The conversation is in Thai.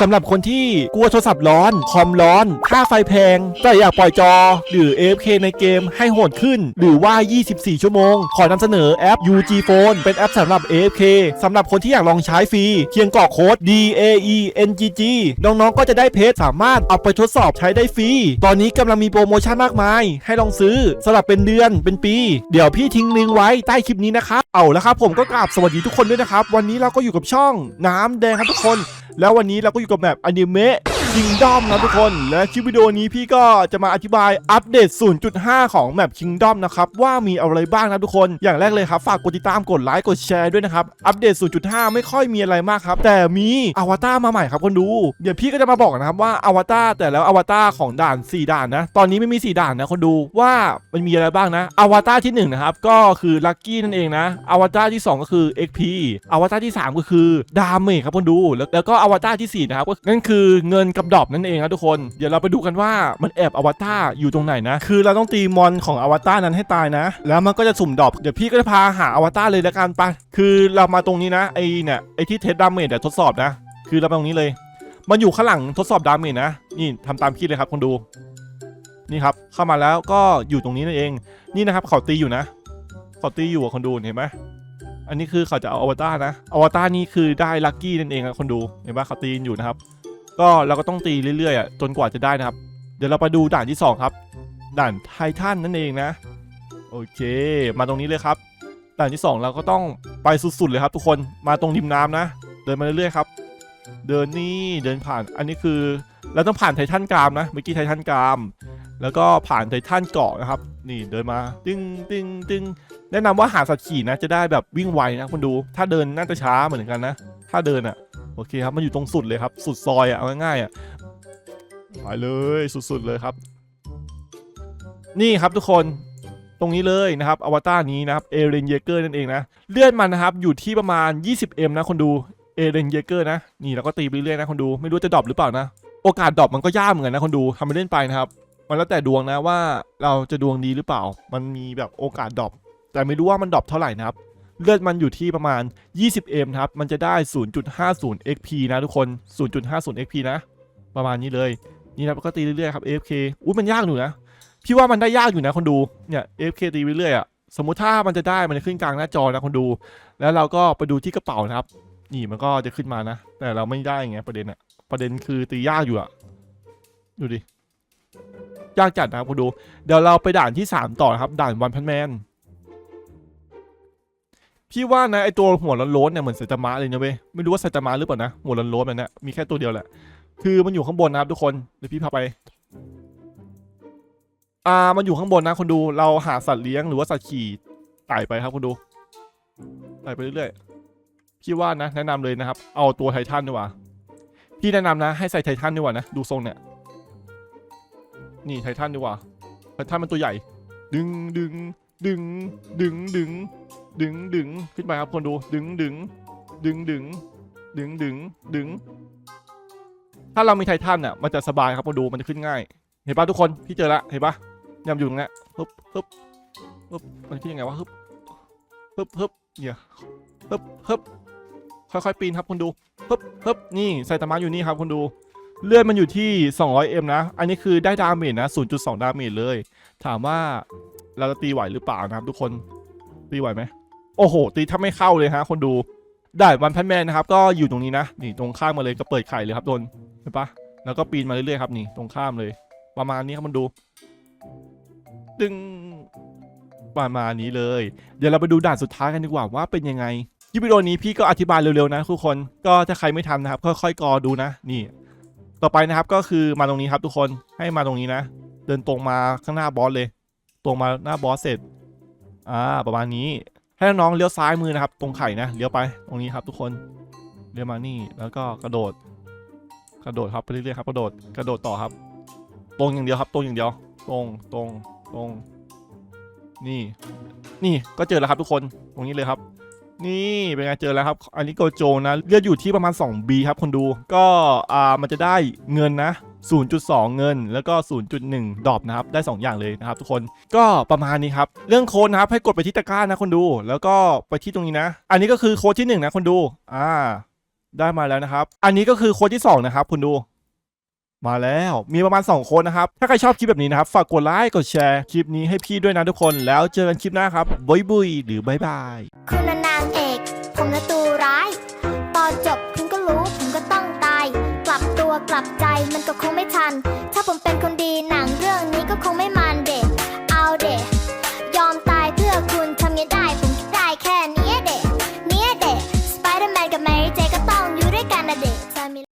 สำหรับคนที่กลัวโทรศัพท์ร้อน คอมร้อน ค่าไฟแพง แต่อยากปล่อยจอ หรือ AFK ในเกมให้โหดขึ้น หรือว่า 24 ชั่วโมง ขอนำเสนอแอป UG Phone เป็นแอปสำหรับ AFK สำหรับคนที่อยากลองใช้ฟรีเพียงกรอกโค้ด DAENGG น้องๆ ก็จะได้เพจสามารถเอาไปทดสอบใช้ได้ฟรี ตอนนี้กำลังมีโปรโมชั่นมากมาย ให้ลองซื้อสำหรับเป็นเดือนเป็นปี เดี๋ยวพี่ทิ้งลิงก์ไว้ใต้คลิปนี้นะครับ เอาล้วครับผมก็กราบสวัสดีทุกคนด้วยนะครับ วันนี้เราก็อยู่กับช่องน้ำแดงครับทุกคน แล้ววันนี้เราก็อยู่กับแบบอนิเมะ คิงดอมนะทุกคน และคลิปวิดีโอนี้พี่ก็จะมาอธิบายอัปเดต 0.5 ของแมปคิงดอมนะครับว่ามีอะไรบ้างนะทุกคน อย่างแรกเลยครับ ฝากกดติดตามกดไลค์กดแชร์ด้วยนะครับ อัปเดต 0.5 ไม่ค่อยมีอะไรมากครับ แต่มีอวตารมาใหม่ครับคนดู เดี๋ยวพี่ก็จะมาบอกนะครับว่าอวตารแต่แล้วอวตารของด่าน 4 ด่านนะ ตอนนี้ไม่มี 4 ด่านนะคนดูว่ามันมีอะไรบ้างนะอวตารที่1นะครับก็คือลัคกี้นั่นเองนะอวตารที่ 2 ก็คือ XP อวตารที่ 3 ก็คือดาเมจครับคนดู แล้วแล้วก็อวตารที่4นะครับก็นั่นคือเงินกับดอบนั่นเองนะทุกคน เดี๋ยวเราไปดูกันว่ามันแอบอวตารอยู่ตรงไหนนะ คือเราต้องตีมอนของอวตารนั้นให้ตายนะ แล้วมันก็จะสุ่มดอบเดี๋ยวพี่ก็จะพาหาอวตารเลยแล้วกันไปะคือเรามาตรงนี้นะไอเนี่ยไอที่เทสดาเมจเดี๋ยวทดสอบนะ คือเราไปตรงนี้เลย มันอยู่ข้างหลังทดสอบดาเมจนะนี่ทำตามคิดเลยครับคนดู นี่ครับเข้ามาแล้วก็อยู่ตรงนี้นั่นเอง นี่นะครับเขาตีอยู่นะเขาตีอยู่อะคนดูเห็นไหมอันนี้คือเขาจะเอาอวตารนะ อวตารนี่คือได้ลัคกี้นั่นเองครับคนดู เห็นปะเขาตีอยู่นะครับ ก็เราก็ต้องตีเรื่อยๆอะจนกว่าจะได้นะครับ เดี๋ยวเราไปดูด่านที่ 2 ครับ ด่านไททันนั่นเองนะ โอเค มาตรงนี้เลยครับ ด่านที่ 2 เราก็ต้องไปสุดๆเลยครับ ทุกคนมาตรงริมน้ำนะ เดินมาเรื่อยๆครับ เดินนี่เดินผ่านอันนี้คือเราต้องผ่านไททันกรามนะเมื่อกี้ไททันกราม แล้วก็ผ่านไททันเกาะนะครับ นี่เดินมาตึงตึงตึงแนะนำว่าหาสัตว์ขี่นะจะได้แบบวิ่งไวนะคุณดู ถ้าเดินน่าจะช้าเหมือนกันนะ ถ้าเดินอะ โอเคครับมันอยู่ตรงสุดเลยครับ สุดซอยอะเอาง่ายๆอะไปเลยสุดๆเลยครับ นี่ครับทุกคนตรงนี้เลยนะครับอวตารนี้นะครับเอเรนเยเกอร์นั่นเองนะเลื่อนมันนะครับอยู่ที่ประมาณ 20m นะคนดูเอเรนเยเกอร์นะนี่เราก็ตีไปเรื่อยๆนะคนดูไม่รู้จะดรอปหรือเปล่านะ โอกาสดรอปมันก็ยากเหมือนกันนะคนดูทำไปเล่นไปนะครับ มันแล้วแต่ดวงนะว่าเราจะดวงดีหรือเปล่า มันมีแบบโอกาสดรอปแต่ไม่รู้ว่ามันดรอปเท่าไหร่นะครับ เลือดมันอยู่ที่ประมาณ 20m ครับ มันจะได้ 0.50 XP นะทุกคน 0.50 XP นะ ประมาณนี้เลย นี่นะก็ตีเรื่อยๆครับ AFK อุ้ยมันยากอยู่นะ พี่ว่ามันได้ยากอยู่นะคนดู เนี่ย AFK ตีไปเรื่อยๆอะ สมมุติถ้ามันจะได้มันจะขึ้นกลางหน้าจอนะคนดู แล้วเราก็ไปดูที่กระเป๋านะครับ นี่มันก็จะขึ้นมานะ แต่เราไม่ได้ไงประเด็นอะประเด็นคือตียากอยู่อะดูดิยากจัดนะครับคนดู เดี๋ยวเราไปด่านที่ 3 ต่อนะครับ ด่านวันพันแมน พี่ว่านะไอตัวหัวล้นๆเนี่ยเหมือนไซตามะเลยนะเว้ยไม่รู้ว่าไซตามะหรือเปล่านะหัวล้นๆมันเนี่ยมีแค่ตัวเดียวแหละคือมันอยู่ข้างบนนะครับทุกคนเดี๋ยวพี่พาไปอ่ามันอยู่ข้างบนนะคนดูเราหาสัตว์เลี้ยงหรือว่าสัตว์ขี่ไต่ไปครับคนดูไต่ไปเรื่อยๆพี่ว่านะแนะนำเลยนะครับ เอาตัวไททันดีกว่าพี่แนะนำนะ ให้ใส่ไททันดีกว่านะดูทรงเนี่ยนี่ไททันดีกว่าไททันมันตัวใหญ่ ดึงดึงดึงดึงดึง ดึงดึงขึ้นไปครับคนดู ดึงดึงดึงดึงดึงดึงดึง ถ้าเรามีไททันอะมันจะสบายครับคนดูมันจะขึ้นง่าย เห็นปะทุกคนพี่เจอละเห็นปะยำอยู่ตรงนี้ฮึบฮึบฮึบมันขึ้นยังไงวะฮึบฮึบฮึบเนี่ยฮึบฮึบค่อยๆปีนครับคนดูฮึบฮึบนี่ไซตามะอยู่นี่ครับคนดูเลื่อนมันอยู่ที่ 200m นะ อันนี้คือได้ดาเมจนะ 0.2 ดาเมจเลย ถามว่าเราจะตีไหวหรือเปล่านะครับทุกคน ตีไหวไหม โอ้โห ตีถ้าไม่เข้าเลยฮะ คนดูได้วันพันแมนนะครับ ก็อยู่ตรงนี้นะ นี่ตรงข้ามมาเลยก็เปิดไข่เลยครับโดนเห็นปะแล้วก็ปีนมาเรื่อยๆครับนี่ตรงข้ามเลย ประมาณนี้ครับมันดู ดึงประมาณนี้เลย เดี๋ยวเราไปดูด่านสุดท้ายกันดีกว่าว่าเป็นยังไงคลิปวิดีโอนี้พี่ก็อธิบายเร็วๆนะทุกคนก็ถ้าใครไม่ทันนะครับ ค่อยๆกอดูนะ นี่ ต่อไปนะครับก็คือมาตรงนี้ครับทุกคนให้มาตรงนี้นะ เดินตรงมาข้างหน้าบอสเลย ตรงมาหน้าบอสเสร็จอ่าประมาณนี้ ให้น้องเลี้ยวซ้ายมือนะครับ ตรงไข่นะเลี้ยวไปตรงนี้ครับ ทุกคนเลี้ยวมานี่แล้วก็กระโดด กระโดดครับไปเรื่อยๆครับกระโดดกระโดดต่อครับ ตรงอย่างเดียวครับ ตรงอย่างเดียว ตรงตรงตรง นี่ นี่ก็เจอแล้วครับทุกคนตรงนี้เลยครับ นี่เป็นไงเจอแล้วครับ อันนี้โกโจนะเลือดอยู่ที่ประมาณ 2B ครับคนดู ก็อ่ามันจะได้เงินนะ 0.2 เงิน แล้วก็ 0.1 ดอปนะครับ ได้ 2 อย่างเลยนะครับทุกคน ก็ประมาณนี้ครับ เรื่องโค้ดนะครับให้กดไปที่ตะกร้านะคนดู แล้วก็ไปที่ตรงนี้นะ อันนี้ก็คือโค้ดที่ 1 นะคนดู อ่า ได้มาแล้วนะครับ อันนี้ก็คือโค้ดที่ 2 นะครับคุณดูมาแล้วมีประมาณ 2 คนนะครับ ถ้าใครชอบคลิปแบบนี้นะครับ ฝากกดไลค์กดแชร์คลิปนี้ให้พี่ด้วยนะทุกคนแล้วเจอกันคลิปหน้าครับบุยบุยหรือบายบาย คุณนางเอก ผมนะตัวร้ายตอนจบคุณก็รู้ผมก็ต้องตาย กลับใจมันก็คงไม่ทัน ถ้าผมเป็นคนดีหนังเรื่องนี้ก็คงไม่